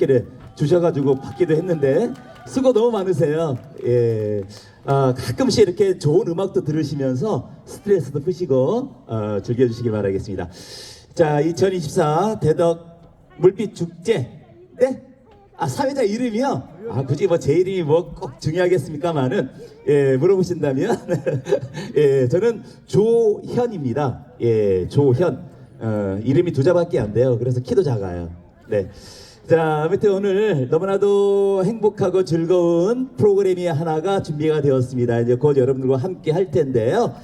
를 주셔가지고 받기도 했는데 수고 너무 많으세요. 예, 아, 가끔씩 이렇게 좋은 음악도 들으시면서 스트레스도 푸시고 어, 즐겨주시길 바라겠습니다. 자, 2024 대덕 물빛 축제, 네? 아 사회자 이름이요? 아 굳이 뭐 제 이름이 뭐 꼭 중요하겠습니까만은 예 물어보신다면 예 저는 조현입니다. 예 조현 어, 이름이 두 자밖에 안 돼요. 그래서 키도 작아요. 네. 자, 아무튼 오늘 너무나도 행복하고 즐거운 프로그램이 하나가 준비가 되었습니다. 이제 곧 여러분들과 함께 할 텐데요.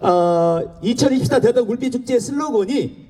어, 2024 대덕 물빛축제 슬로건이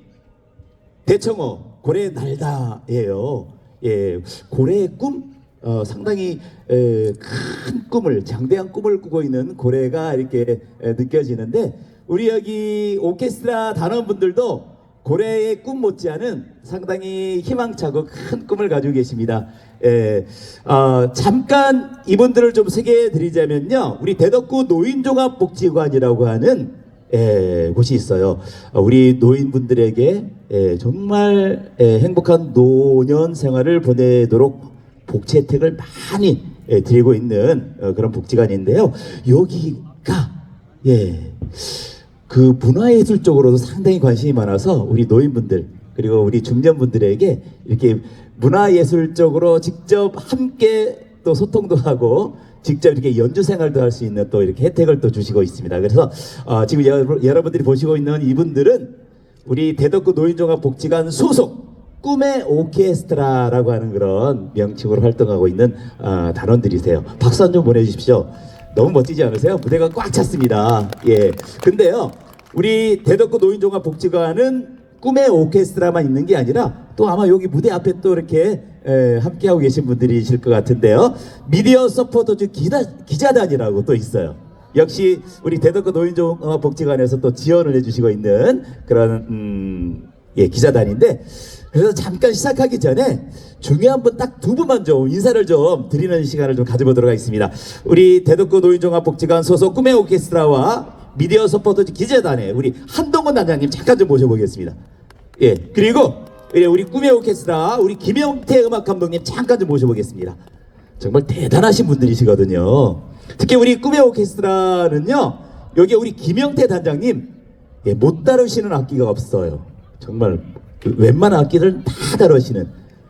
대청호 고래 날다예요. 예, 고래의 꿈 어, 상당히 에, 큰 꿈을 장대한 꿈을 꾸고 있는 고래가 이렇게 에, 느껴지는데 우리 여기 오케스트라 단원분들도 고래의 꿈 못지않은 상당히 희망차고 큰 꿈을 가지고 계십니다. 예, 어, 잠깐 이분들을 좀 소개해 드리자면요. 우리 대덕구 노인종합복지관이라고 하는 예, 곳이 있어요. 어, 우리 노인분들에게 예, 정말 예, 행복한 노년 생활을 보내도록 복지 혜택을 많이 예, 드리고 있는 어, 그런 복지관인데요. 여기가 예, 그 문화예술 쪽으로도 상당히 관심이 많아서 우리 노인분들 그리고 우리 중년분들에게 이렇게 문화예술 쪽으로 직접 함께 또 소통도 하고 직접 이렇게 연주 생활도 할 수 있는 또 이렇게 혜택을 또 주시고 있습니다. 그래서 어, 지금 여러분, 여러분들이 보시고 있는 이분들은 우리 대덕구 노인종합복지관 소속 꿈의 오케스트라라고 하는 그런 명칭으로 활동하고 있는 어, 단원들이세요. 박수 한번 보내주십시오. 너무 멋지지 않으세요? 무대가 꽉 찼습니다. 예. 근데요, 우리 대덕구 노인종합복지관은 꿈의 오케스트라만 있는 게 아니라 또 아마 여기 무대 앞에 또 이렇게 에, 함께하고 계신 분들이실 것 같은데요. 미디어 서포터즈 기자, 기자단이라고 또 있어요. 역시 우리 대덕구 노인종합복지관에서 또 지원을 해주시고 있는 그런 음, 예, 기자단인데 그래서 잠깐 시작하기 전에 중요한 분 딱 두 분만 좀 인사를 좀 드리는 시간을 좀 가져보도록 하겠습니다. 우리 대덕구 노인종합복지관 소속 꿈의 오케스트라와 미디어 서포터즈 기자단의 우리 한동건 단장님 잠깐 좀 모셔보겠습니다. 예, 그리고 예, 우리 꿈의 오케스트라 우리 김영태 음악 감독님 잠깐 좀 모셔보겠습니다. 정말 대단하신 분들이시거든요. 특히 우리 꿈의 오케스트라는요, 여기 우리 김영태 단장님 예, 못 다루시는 악기가 없어요. 정말 그 웬만한 악기를 다 다루시는